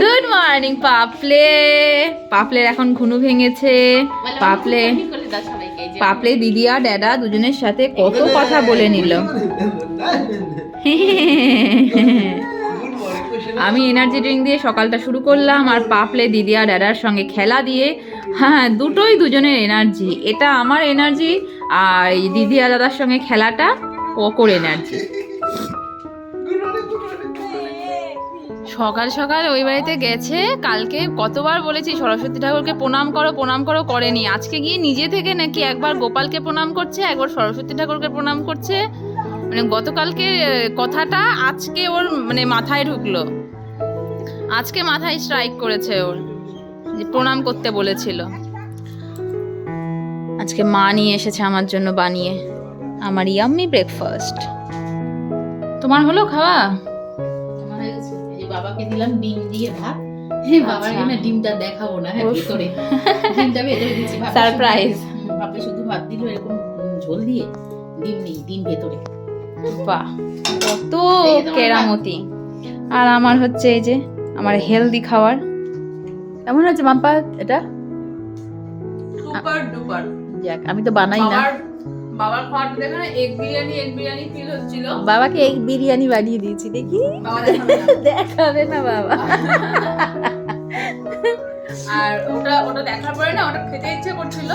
Good morning পাপলে পাপলের এখন ঘুনু ভেঙেছে। পাপলে পাপলে দিদি আর ড্যাডা দুজনের সাথে কত কথা বলে নিল। আমি এনার্জি ড্রিঙ্ক দিয়ে সকালটা শুরু করলাম আর পাপলে দিদি আর ড্যাডার সঙ্গে খেলা দিয়ে। হ্যাঁ দুটোই দুজনের এনার্জি এটা আমার এনার্জি আর এই দিদি আর দাদার সঙ্গে খেলাটা পকর এনার্জি সকাল সকাল ওই বাড়িতে গেছে, কালকে কতবার বলেছি, সরস্বতী ঠাকুরকে প্রণাম করো প্রণাম করো, করেনি। আজকে গিয়ে নিজে থেকে নাকি একবার গোপালকে প্রণাম করছে, একবার সরস্বতী ঠাকুরকে প্রণাম করছে। মানে গতকালকে কথাটা আজকে ওর মানে মাথায় ঢুকলো। আজকে মাথায় স্ট্রাইক করেছে ওর, যে প্রণাম করতে বলেছিল। আজকে মা নিয়ে এসেছে আমার জন্য বানিয়ে, আমার ইয়াম্মি ব্রেকফাস্ট তোমার হলো খাওয়া? আমার হয়ে গেছে। বাবাকে দিলাম ডিম দিয়ে ভাত। আচ্ছা। না ডিমটা দেখাবো না? হ্যাঁ। ভিতরে। ডিমটা ভেতরে দিচ্ছি। সারপ্রাইজ। ভাপে শুধু ভাত দিল এরকম ঝোল দিয়ে ডিম নেই ডিম ভেতরে। বাহ কত কেরামতি। আর আমার হচ্ছে এই যে আমার হেলদি খাবার। কেমন আছে মাম্পা এটা? সুপার ডুপার যাক আমি তো বানাই না। বাবার খাওয়াটা দেখে না egg biryani egg biryani feel হচ্ছিল। বাবাকে এক বিরিয়ানি বানিয়ে দিয়েছি দেখি? বাবা দেখাবে না। দেখাবে না বাবা। আর ওটা ওটা দেখার পরে না ওটা খেতে ইচ্ছে করছিল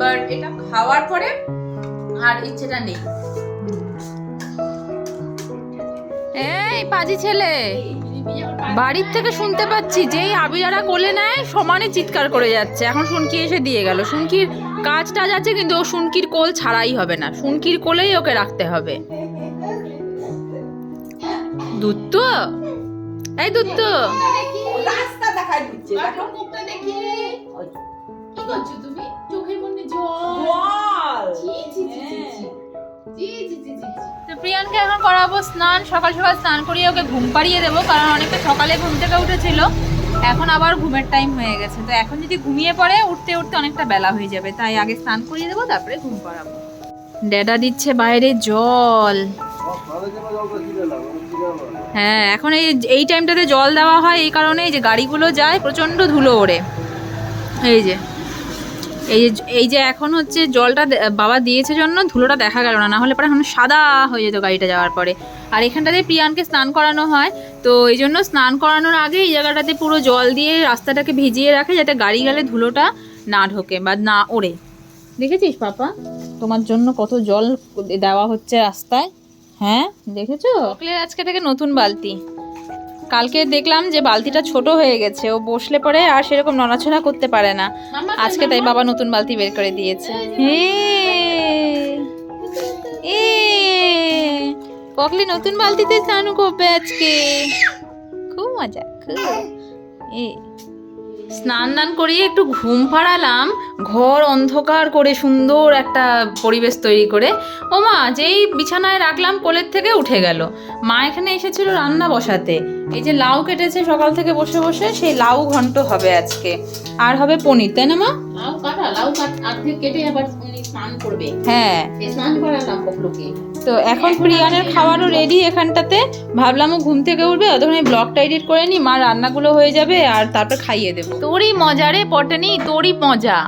বাট এটা খাওয়ার পরে আর ইচ্ছেটা নেই। এই পাজি ছেলে বাড়ির থেকে শুনতে পাচ্ছি যেই আবিরারা কোলে নেয় সমানে চিৎকার করে যাচ্ছে। এখন শুনকি এসে দিয়ে গেল। শুনকির কাজ টাজ আছে কিন্তু ও সুনকির কোল ছাড়াই হবে না। সুনকির কোলেই ওকে রাখতে হবে। দুধ তো এই দুধ তো এখন করাবো স্নান। সকাল সকাল স্নান করিয়ে ওকে ঘুম পাড়িয়ে দেবো কারণ অনেকটা সকালে ঘুম থেকে উঠেছিল। এখন আবার ঘুমের টাইম হয়ে গেছে। তো এখন যদি ঘুমিয়ে পড়ে, উঠতে উঠতে অনেকটা বেলা হয়ে যাবে। তাই আগে স্নান করিয়ে দেবো, তারপরে ঘুম পাড়াবো। ড্যাডা দিচ্ছে বাইরে জল। হ্যাঁ এখন এই এই টাইমটাতে জল দেওয়া হয় এই কারণে যে গাড়িগুলো যায়, প্রচণ্ড ধুলো ওড়ে। এই যে এই যে এই যে এখন হচ্ছে জলটা বাবা দিয়েছে জন্য ধুলোটা দেখা গেল না হলে পরে এখন সাদা হয়ে যেত গাড়িটা যাওয়ার পরে। আর এখানটাতে প্রিয়ানকে স্নান করানো হয়। তো এই জন্য স্নান করানোর আগে এই জায়গাটাতে পুরো জল দিয়ে রাস্তাটাকে ভিজিয়ে রাখে যাতে গাড়ি গেলে ধুলোটা না ঢোকে বা না ওড়ে। দেখেছিস পাপা? তোমার জন্য কত জল দেওয়া হচ্ছে রাস্তায়। হ্যাঁ দেখেছ? চকলের আজকে থেকে নতুন বালতি। কালকে দেখলাম যে বালতিটা ছোট হয়ে গেছে। ও বসলে পরে আর সেরকম নড়াচড়া করতে পারে না। আজকে তাই বাবা নতুন বালতি বের করে দিয়েছে। হে, পকলি নতুন বালতিতে স্নান করবে আজকে। খুব মজা, খুব। এ স্নান দান করিয়ে একটু ঘুম পাড়ালাম। ঘর অন্ধকার করে সুন্দর একটা পরিবেশ তৈরি করে। ও মা যেই বিছানায় রাখলাম কোলের থেকে উঠে গেল। মা এখানে এসেছিল রান্না বসাতে। এই যে লাউ কেটেছে সকাল থেকে বসে বসে সেই লাউ ঘন্ট হবে আজকে। আর হবে পনির তাই না মা? লাউ কাটা লাউ অর্ধেক কেটে আবার স্নান করবে। হ্যাঁ। স্নান করালাম তো এখন প্রিয়ানের খাওয়ারও রেডি এখানটাতে। ভাবলাম ও ঘুম থেকে উঠবে ততক্ষণ ব্লগটা এডিট করে নি। মা রান্নাগুলো হয়ে যাবে আর তারপর খাইয়ে দেবো। তোরই মজা রে পটেনি তোরই মজা।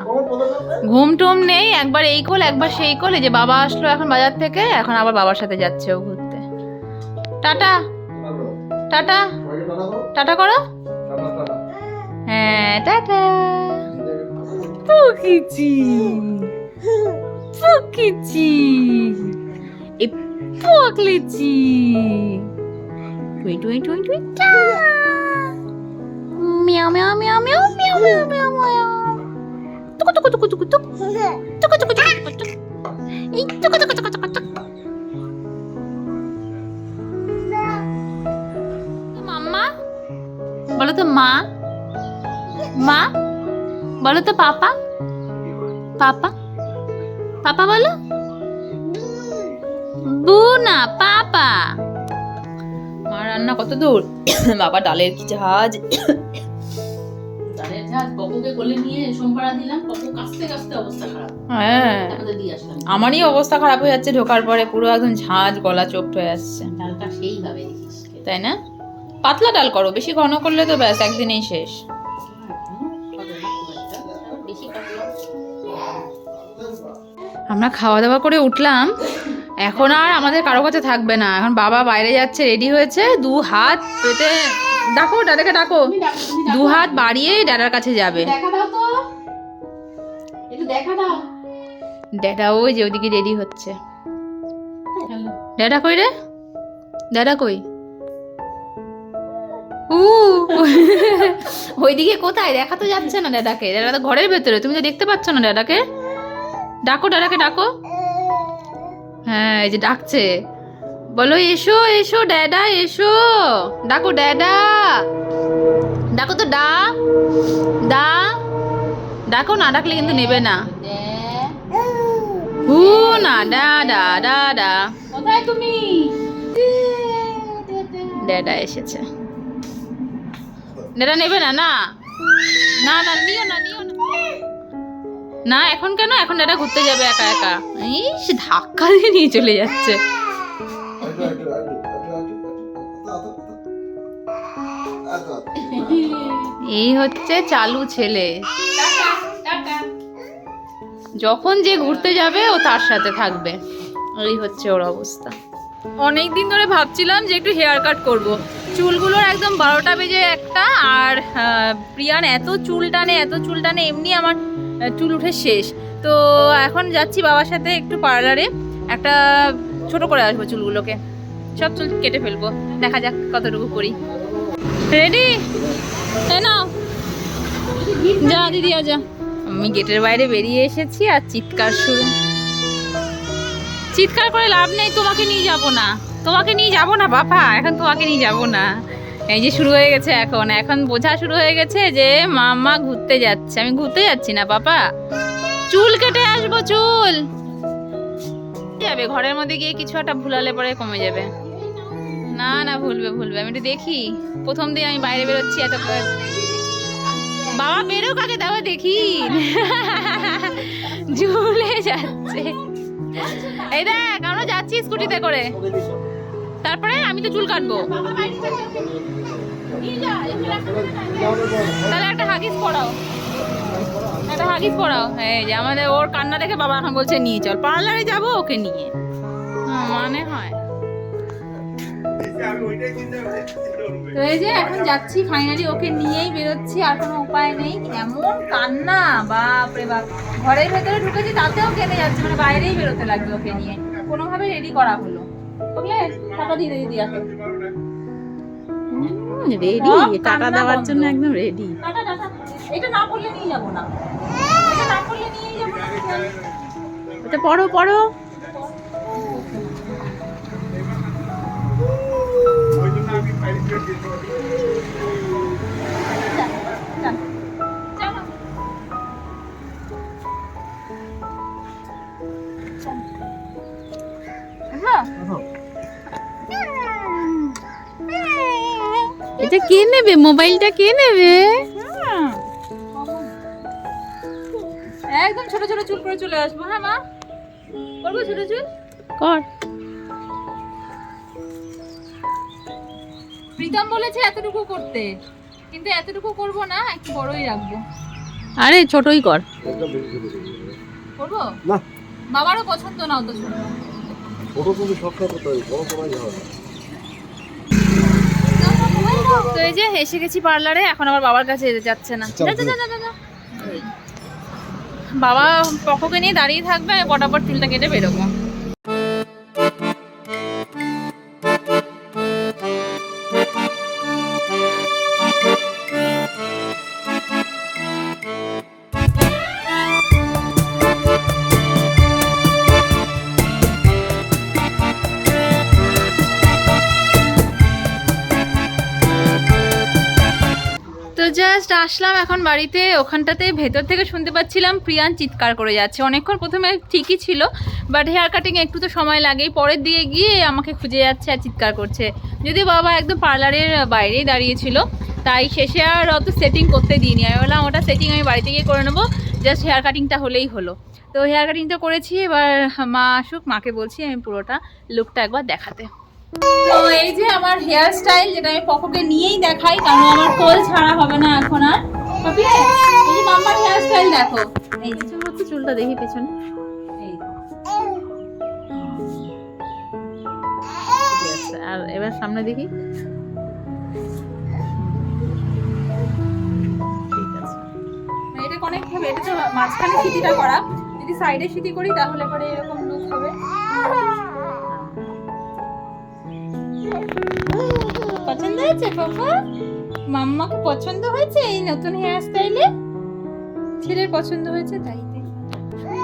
ঘুম টুম নেই, একবার এই কোল, একবার সেই কোল। এই যে বাবা আসলো এখন বাজার থেকে, এখন আবার বাবার সাথে যাচ্ছে ও ঘুরতে। টাটা। টাটা। টাটা করো। হ্যাঁ টাটা। পুকিচি পুকিচি এ পুকলিচি টুই টুই টুই টুই, টা। মিয়াও মিয়াও মিয়াও মিয়াও মিয়াও মিয়াও মিয়াও। তো মা। মা বলো তো পাপা। পাপা পাপা বলো। বুনা পাপা। মা রান্না কত দূর। বাবা ডালের কি জাহাজ হ্যাঁ। আমারই অবস্থা খারাপ হয়ে যাচ্ছে ঢোকার পরে পুরো একদম ঝাঁজ গলা চোখ হয়ে আসছে তাই না? পাতলা ডাল করো বেশি ঘন করলে তো ব্যাস একদিনেই শেষ। আমরা খাওয়া দাওয়া করে উঠলাম। এখন আর আমাদের কারও কাছে থাকবে না। এখন বাবা বাইরে যাচ্ছে রেডি হয়েছে। দু হাত পেতে ডাকো দাদাকে ডাকো। দু হাত বাড়িয়ে দাদার কাছে যাবে। ড্যাডা ওই যে ওইদিকে রেডি হচ্ছে। ড্যাডা কই রে? ড্যাডা কই? উ ওইদিকে কোথায়? দেখা তো যাচ্ছে না ড্যাডাকে দাদা তো ঘরের ভেতরে। তুমি তো দেখতে পাচ্ছ না ড্যাডাকে ডাকো ড্যাডাকে ডাকো। হ্যাঁ এই যে ডাকছে। বলো এসো এসো ড্যাডা এসো। ডাকো ড্যাডা ডাকো তো ডা। ডা। ডাকো না ডাকলে কিন্তু নেবে না। হু না ডা ডা ডা ডা। কোথায় তুমি? ড্যাডা এসেছে। ড্যাডা নেবে না না। না না, নিও না নিও না। না, এখন কেন? এখন ড্যাডা ঘুরতে যাবে একা একা। ইস, ধাক্কা দিয়ে নিয়ে চলে যাচ্ছে। এই হচ্ছে চালু ছেলে। যখন যে ঘুরতে যাবে, ও তার সাথে থাকবে। এই হচ্ছে ওর অবস্থা। অনেক দিন ধরে ভাবছিলাম যে একটু হেয়ার কাট করব। চুলগুলোর একদম বারোটা বেজে একটা, আর প্রিয়ান এত চুল টানে, এত চুল টানে, এমনি আমার চুল উঠে শেষ। তো এখন যাচ্ছি বাবার সাথে একটু পার্লারে, একটা ছোট করে আসব চুলগুলোকে। সব চুল কেটে ফেলব, দেখা যাক কতটুকু করি। রেডি নাও। যা, দিদি যা। আমি গেটের বাইরে বেরিয়ে এসেছি, আর চিৎকার শুরু। চিৎকার করে লাভ নেই, তোমাকে নিয়ে যাব না। তোমাকে নিয়ে যাব না বাবা এখন তোমাকে নিয়ে যাব না। এই যে শুরু হয়ে গেছে এখন। এখন বোঝা শুরু হয়ে গেছে যে মাম্মা ঘুরতে যাচ্ছে। আমি ঘুরতে যাচ্ছি না বাবা চুল কেটে আসব, চুল। যাবে ঘরের মধ্যে গিয়ে কিছু একটা ভুলালে পরে কমে যাবে। না না, ভুলবে ভুলবে। আমি একটু দেখি। প্রথম দিন আমি বাইরে বেরোচ্ছি এত বাবা বেরো কাকে দাও দেখি। ঝুলে যাচ্ছে। এই দেখ, আমরা যাচ্ছি স্কুটিতে করে। তারপরে আমি তো চুল কাটবো। তাহলে একটা হাগিস পড়াও একটা হাগিস পড়াও এই যে আমাদের ওর কান্না দেখে বাবা এখন বলছে নিয়ে চল পার্লারে যাব ওকে নিয়ে। হ্যাঁ, মানে হয়। তো এই যে এখন যাচ্ছি ফাইনালি ওকে নিয়েই বেরোচ্ছি আর কোনো উপায় নেই। এমন কান্না বাপ রে বাপ। ঘরের ভেতরে ঢুকেছি তাতেও কেঁদে যাচ্ছে মানে বাইরেই বেরোতে লাগবে ওকে নিয়ে। কোনোভাবে রেডি করা হলো। বুঝলে টাকা দিয়ে দিদি এখন রেডি টাকা দেওয়ার জন্য একদম রেডি টাটা টাটা এটা না করলে নিয়ে যাব না। এটা না করলে নিয়ে যাব না। এটা পড়ো পড়ো। কে নেবে? মোবাইলটা কে নেবে? একদম ছোট ছোট চুল করে চলে আসব হ্যাঁ মা? করব ছোট চুল? কর। প্রীতম বলেছে এতটুকু করতে কিন্তু এতটুকু করব না একটু বড়ই রাখব। আরে ছোটই কর। করব না। বাবারও পছন্দ না অত ছোট। ছোট কিন্তু সবটা করতে হবে বড় করাই হবে না। তো এই যে এসে গেছি পার্লারে এখন আবার বাবার কাছে যাচ্ছে না। বাবা পক্ষকে নিয়ে দাঁড়িয়ে থাকবে আমি পটাপট চুলটা কেটে বেরোবো। এখন বাড়িতে, ওখানটাতে ভেতর থেকে শুনতে পাচ্ছিলাম প্রিয়ান চিৎকার করে যাচ্ছে। অনেকক্ষণ প্রথমে ঠিকই ছিল বাট হেয়ার কাটিং একটু তো সময় লাগেই। পরের দিকে গিয়ে আমাকে খুঁজে যাচ্ছে আর চিৎকার করছে। যদি বাবা একদম পার্লারের বাইরেই দাঁড়িয়েছিল তাই শেষে আর অত সেটিং করতে দিইনি। আমি বললাম, ওটা সেটিং আমি বাড়িতে গিয়ে করে নেব জাস্ট হেয়ার কাটিংটা হলেই হলো। তো হেয়ার কাটিংটা করেছি, এবার মা আসুক, মাকে বলছি আমি পুরোটা লুকটা একবার দেখাতে। তো এই যে আমার হেয়ার স্টাইল যেটা আমি পকোকে নিয়েই দেখাই কারণ আমার কোল ছাড়া হবে না এখন আর। পাপি, এই মাম্মার হেয়ার স্টাইল দেখো। এই যে একটু চুলটা দেখি পেছনে। আর এবার সামনে দেখি। এটা অনেক হবে এটা তো মাঝখানে সিটিটা করা। যদি সাইডে সিটি করি তাহলে পরে এরকম লুক হবে। পছন্দ হয়েছে পাপা মাম্মাকে পছন্দ হয়েছে এই নতুন হেয়ার স্টাইলে ছেলের পছন্দ হয়েছে তাই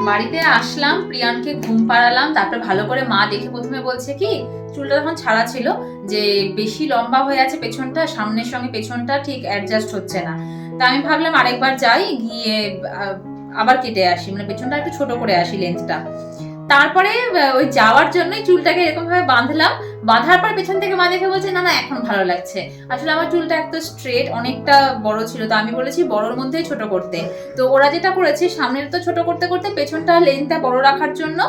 বাড়িতে আসলাম, প্রিয়ানকে ঘুম পাড়ালাম, তারপর ভালো করে মা দেখে প্রথমে বলছে কি, চুলটা তখন ছাড়া ছিল, যে বেশি লম্বা হয়ে আছে পেছনটা, সামনের সঙ্গে পেছনটা ঠিক অ্যাডজাস্ট হচ্ছে না। তা আমি ভাবলাম আরেকবার যাই, গিয়ে আবার কেটে আসি মানে পেছনটা একটু ছোট করে আসি লেন্থটা তারপরে ওই যাওয়ার জন্যই চুলটাকে এরকম ভাবে বাঁধলাম। বাঁধার পর পেছন থেকে মা দেখে বলছে, না না, এখন ভালো লাগছে। আসলে আমার চুলটা এত স্ট্রেট অনেকটা বড় ছিল। তো আমি বলেছি, বড়র মধ্যেই ছোট করতে। তো ওরা যেটা করেছে, সামনের তো ছোট করতে করতে পেছনটা লেন্থটা বড় রাখার জন্য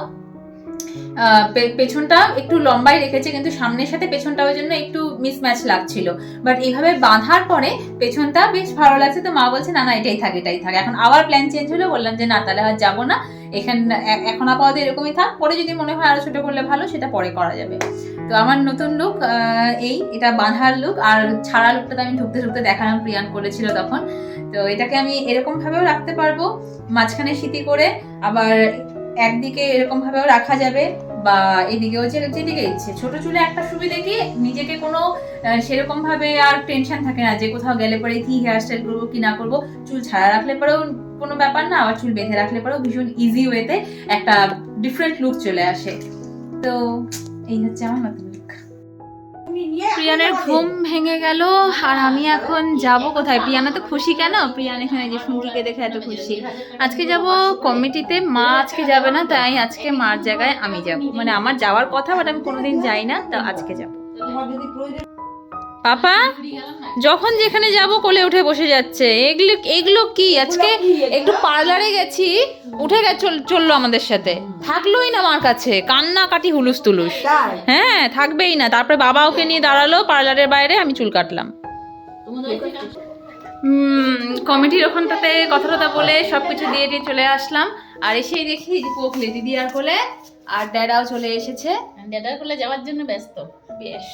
পেছনটা একটু লম্বাই রেখেছে, কিন্তু সামনের সাথে পেছনটা ওই জন্য একটু মিসম্যাচ লাগছিল। বাট এইভাবে বাঁধার পরে পেছনটা বেশ ভালো লাগছে। তো মা বলছে, না না, এটাই থাকে এটাই থাকে। এখন আবার প্ল্যান চেঞ্জ হলো। বললাম যে, না, তাহলে আর যাব না। এখান এখন আপাতত এরকমই থাক। পরে যদি মনে হয় আরও ছোট করলে ভালো, সেটা পরে করা যাবে। তো আমার নতুন লুক এই, এটা বাঁধার লুক আর ছাড়া লুকটা তো আমি ঢুকতে ঢুকতে দেখালাম, প্রিয়ান করেছিল তখন। তো এটাকে আমি এরকম ভাবেও রাখতে পারব। মাঝখানে সিটি করে আবার একদিকে এরকম ভাবেও রাখা যাবে বা এদিকেও যে যেদিকে ইচ্ছে। ছোট চুলে একটা সুবিধা কি? নিজেকে কোনো সেরকম ভাবে আর টেনশন থাকে না যে কোথাও গেলে পরে কি হেয়ার স্টাইল করব, কি না করব। চুল ছাড়া রাখলে পরেও কোনো ব্যাপার না, আবার চুল বেঁধে রাখলে পরেও ভীষণ ইজি ওয়েতে একটা ডিফারেন্ট লুক চলে আসে। তো এই হচ্ছে আমার নতুন প্রিয়ানের ঘুম ভেঙে গেল আর আমি এখন যাব কোথায়? প্রিয়ানা তো খুশি কেন? প্রিয়ান এখানে যে ফুঙ্কিকে দেখে এত খুশি। আজকে যাব কমিটিতে মা আজকে যাবে না তাই আজকে মার জায়গায় আমি যাব। মানে আমার যাওয়ার কথা বাট আমি কোনোদিন যাই না তো আজকে যাব। পাপা যখন যেখানে যাব কোলে উঠে বসে যাচ্ছে। এগুলো এগুলো কি? আজকে একটু পার্লারে গেছি উঠে চলল আমাদের সাথে। থাকলোই না আমার কাছে কান্না কাটি হুলুস তুলুস হ্যাঁ থাকবেই না। তারপরে বাবা ওকে নিয়ে দাঁড়াল পার্লারের বাইরে আমি চুল কাটলাম। কমিটির ওখানটাতে কথা টথা বলে সব কিছু দিয়ে দিয়ে চলে আসলাম। আর এসেই দেখি যে পোকলে দিদি আর কোলে আর ড্যাডাও চলে এসেছে। ড্যাডার কোলে যাওয়ার জন্য ব্যস্ত। বেশ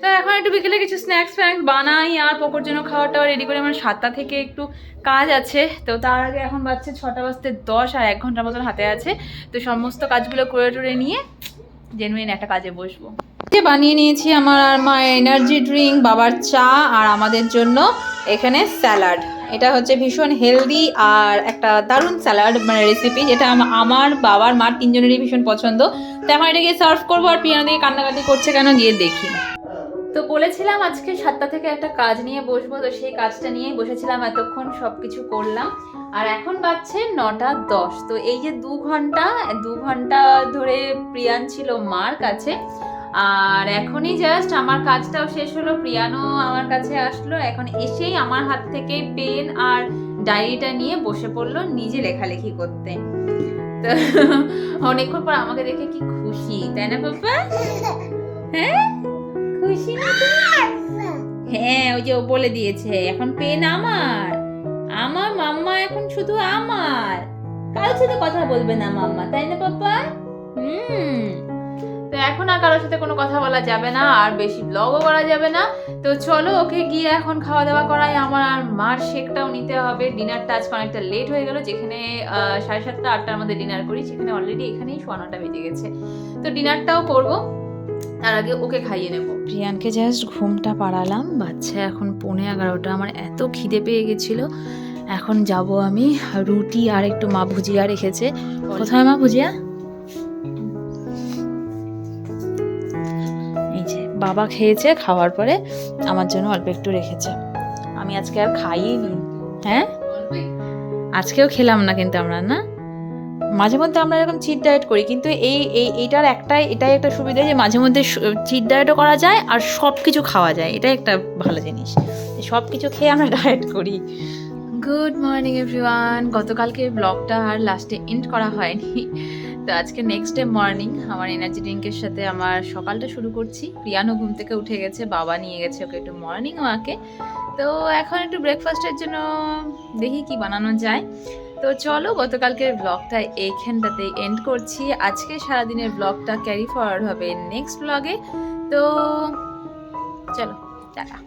তো এখন একটু বিকেলে কিছু স্ন্যাক্স ফ্যাক্স বানাই আর পকোর জন্য খাওয়াটাও রেডি করে আমার সাতটা থেকে একটু কাজ আছে। তো তার আগে এখন বাজছে ছটা বাজতে দশ আর এক ঘণ্টার মতন হাতে আছে। তো সমস্ত কাজগুলো করে টরে নিয়ে জেনুইন একটা কাজে বসবো। যে বানিয়ে নিয়েছি আমার আর মা এনার্জি ড্রিঙ্ক বাবার চা আর আমাদের জন্য এখানে স্যালাড এটা হচ্ছে ভীষণ হেলদি আর একটা দারুণ স্যালাড মানে রেসিপি যেটা আমার বাবার, মার তিনজনেরই ভীষণ পছন্দ। তো এখন এটাকে সার্ভ করব আর পিয়ানো দিকে কান্নাকাটি করছে কেন গিয়ে দেখি। তো বলেছিলাম আজকে সাতটা থেকে একটা কাজ নিয়ে বসবো, তো সেই কাজটা নিয়েই বসেছিলাম, এতক্ষণ সব কিছু করলাম। আর এখন বাজছে নটা দশ, তো এই যে দু ঘণ্টা দু ঘণ্টা ধরে প্রিয়ান ছিল মার কাছে আর এখনই জাস্ট আমার কাজটাও শেষ হলো, প্রিয়ানো আমার কাছে আসলো, এখন এসেই আমার হাত থেকে পেন আর ডায়েরিটা নিয়ে বসে পড়ল নিজে লেখালেখি করতে। তো অনেকক্ষণ পর আমাকে দেখে কি খুশি, তাই না পাপা হ্যাঁ? খুশি হ্যাঁ ওই যে ও বলে দিয়েছে, এখন পেন আমার আমার মাম্মা এখন শুধু আমার। কারোর সাথে কথা বলবে না মাম্মা, তাই না পাপা হুম। তো এখন আর কারোর সাথে কোনো কথা বলা যাবে না আর বেশি ব্লগও করা যাবে না। তো চলো ওকে গিয়ে এখন খাওয়া দাওয়া করাই আমার আর মার শেকটাও নিতে হবে। ডিনারটা আজকে অনেকটা লেট হয়ে গেল যেখানে সাড়ে সাতটা আটটার মধ্যে ডিনার করি সেখানে অলরেডি এখানেই সোয়া নটা বেজে গেছে। তো ডিনারটাও করব তার আগে ওকে খাইয়ে নেব। প্রিয়ানকে জাস্ট ঘুমটা পাড়ালাম বাচ্চা এখন পৌনে এগারোটা আমার এত খিদে পেয়ে গেছিল। এখন যাব আমি রুটি আর একটু মা ভুজিয়া রেখেছে। কোথায় মা ভুজিয়া? বাবা খেয়েছে, খাওয়ার পরে আমার জন্য অল্প একটু রেখেছে। আমি আজকে আর খাইনি। হ্যাঁ? আজকেও খেলাম না কিন্তু আমরা, না? মাঝে মধ্যে আমরা এরকম চিট ডায়েট করি, কিন্তু এই এই, এইটার একটাই, এটাই একটা সুবিধা যে মাঝে মধ্যে চিট ডায়েটও করা যায় আর সব কিছু খাওয়া যায়। এটাই একটা ভালো জিনিস। সব কিছু খেয়ে আমরা ডায়েট করি। গুড মর্নিং এভরিওয়ান গতকালকে ব্লগটা আর লাস্টে এন্ড করা হয়নি। তো আজকে নেক্সট ডে মর্নিং আমার এনার্জি ড্রিঙ্কের সাথে আমার সকালটা শুরু করছি। প্রিয়ানো ঘুম থেকে উঠে গেছে, বাবা নিয়ে গেছে ওকে একটু মর্নিং ওয়াকে তো এখন একটু ব্রেকফাস্টের জন্য দেখি কি বানানো যায়। তো চলো গতকালকের ব্লগটা এইখানটাতে এন্ড করছি। আজকে সারাদিনের ব্লগটা ক্যারি ফরওয়ার্ড হবে নেক্সট ব্লগে তো চলো, টাটা।